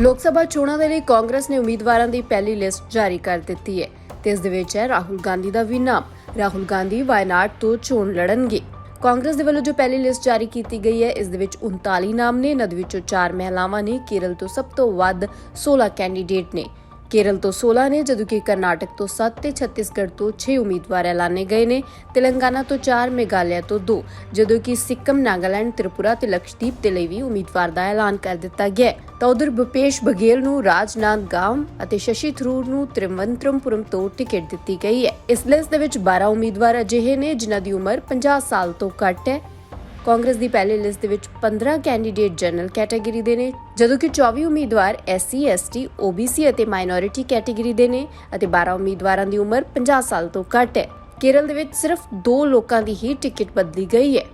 ਲੋਕ ਸਭਾ ਚੋਣਾਂ ਦੇ ਲਈ ਕਾਂਗਰਸ ਨੇ ਉਮੀਦਵਾਰਾਂ ਦੀ ਪਹਿਲੀ ਲਿਸਟ ਜਾਰੀ ਕਰ ਦਿੱਤੀ ਹੈ ਤੇ ਇਸ ਦੇ ਵਿੱਚ ਹੈ ਰਾਹੁਲ ਗਾਂਧੀ ਦਾ ਵੀ ਨਾਮ। ਰਾਹੁਲ ਗਾਂਧੀ ਵਾਇਨਾਡ ਤੋਂ ਚੋਣ ਲੜਨਗੇ। ਕਾਂਗਰਸ ਦੇ ਵੱਲੋਂ ਜੋ ਪਹਿਲੀ ਲਿਸਟ ਜਾਰੀ ਕੀਤੀ ਗਈ ਹੈ, ਇਸ ਦੇ ਵਿੱਚ 39 ਨਾਮ ਨੇ, ਇਹਨਾਂ ਦੇ ਵਿੱਚੋਂ 4 ਮਹਿਲਾਵਾਂ ਨੇ, ਕੇਰਲ ਤੋਂ ਸਭ ਤੋਂ ਵੱਧ 16 ਕੈਂਡੀਡੇਟ ਨੇ। ਕੇਰਲ ਤੋਂ 16 ਨੇ, ਜਦੋਂ ਕਿ ਕਰਨਾਟਕ ਤੋਂ 7 ਤੇ ਛੱਤੀਸਗੜ੍ਹ ਤੋਂ 6 ਉਮੀਦਵਾਰ ਐਲਾਨੇ ਗਏ ਨੇ, ਤੇਲੰਗਾਨਾ ਤੋਂ 4 ਮੇਘਾਲਿਆ ਤੋਂ 2 ਜਦੋਂ ਕਿ ਸਿੱਕਮ, ਨਾਗਾਲੈਂਡ, ਤ੍ਰਿਪੁਰਾ ਤੇ ਲਕਸ਼ਦੀਪ ਦੇ ਲਈ ਵੀ ਉਮੀਦਵਾਰ ਦਾ ਐਲਾਨ ਕਰ ਦਿੱਤਾ ਗਿਆ ਤਾਂ ਉਧਰ ਭੁਪੇਸ਼ ਬਘੇਲ ਨੂੰ ਰਾਜਨਾਥ ਗਾਮ ਅਤੇ ਸ਼ਸ਼ੀ ਥਰੂਰ ਨੂੰ ਤ੍ਰਿਵੰਤਰਮਪੁਰਮ ਤੋਂ ਟਿਕਟ ਦਿੱਤੀ ਗਈ ਹੈ। ਇਸ ਲਿਸਟ ਦੇ ਵਿੱਚ 12 ਉਮੀਦਵਾਰ ਅਜਿਹੇ ਨੇ, ਜਿਨ੍ਹਾਂ ਦੀ ਉਮਰ 50 ਸਾਲ ਤੋਂ ਘੱਟ ਹੈ। ਕਾਂਗਰਸ ਦੀ ਪਹਿਲੀ ਲਿਸਟ ਦੇ ਵਿੱਚ 15 ਕੈਂਡੀਡੇਟ ਜਨਰਲ ਕੈਟਾਗਰੀ ਦੇ ਨੇ, ਜਦੋਂ ਕਿ 24 ਉਮੀਦਵਾਰ ਐਸਸੀ, ਐਸਟੀ, ਓਬੀਸੀ ਅਤੇ ਮਾਈਨੋਰਿਟੀ ਕੈਟਾਗਰੀ ਦੇ ਨੇ ਅਤੇ 12 ਉਮੀਦਵਾਰਾਂ ਦੀ ਉਮਰ 50 ਸਾਲ ਤੋਂ ਘੱਟ ਹੈ। ਕੇਰਲ ਦੇ ਵਿੱਚ ਸਿਰਫ 2 ਲੋਕਾਂ ਦੀ ਹੀ ਟਿਕਟ ਬਦਲੀ ਗਈ ਹੈ।